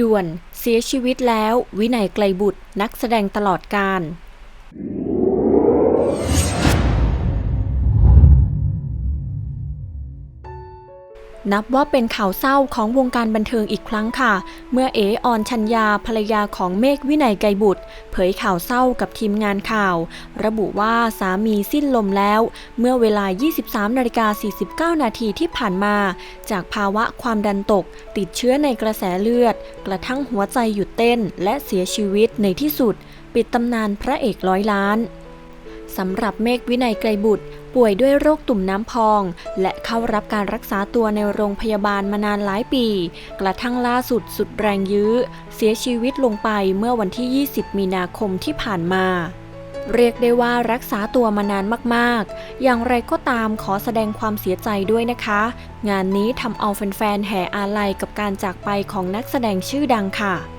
ด่วน เสียชีวิตแล้ว วินัยไกลบุตร นักแสดงตลอดการ นับว่าเป็นข่าวเศร้าของวงการบันเทิงอีกครั้งค่ะ เมื่อเอออนชัญญาภรรยาของเมฆวินัยไกรบุตร เผยข่าวเศร้ากับทีมงานข่าว ระบุว่าสามีสิ้นลมแล้ว เมื่อเวลา 23นาฬิกา49 นาทีที่ผ่านมา จากภาวะความดันตก ติดเชื้อในกระแสเลือด กระทั่งหัวใจหยุดเต้นและเสียชีวิตในที่สุด ปิดตำนานพระเอกร้อยล้าน สำหรับเมฆวินัยไกรบุตร ป่วยด้วยโรคตุ่มน้ำพอง และเข้ารับการรักษาตัวในโรงพยาบาลมานานหลายปี กระทั่งล่าสุดสุดแรงยื้อ เสียชีวิตลงไปเมื่อวันที่ 20 มีนาคมที่ผ่านมาเรียกได้ว่ารักษาตัวมานานมากๆ อย่างไรก็ตามขอแสดงความเสียใจด้วยนะคะ งานนี้ทำเอาแฟนๆ แห่อาลัยกับการจากไปของนักแสดงชื่อดังค่ะ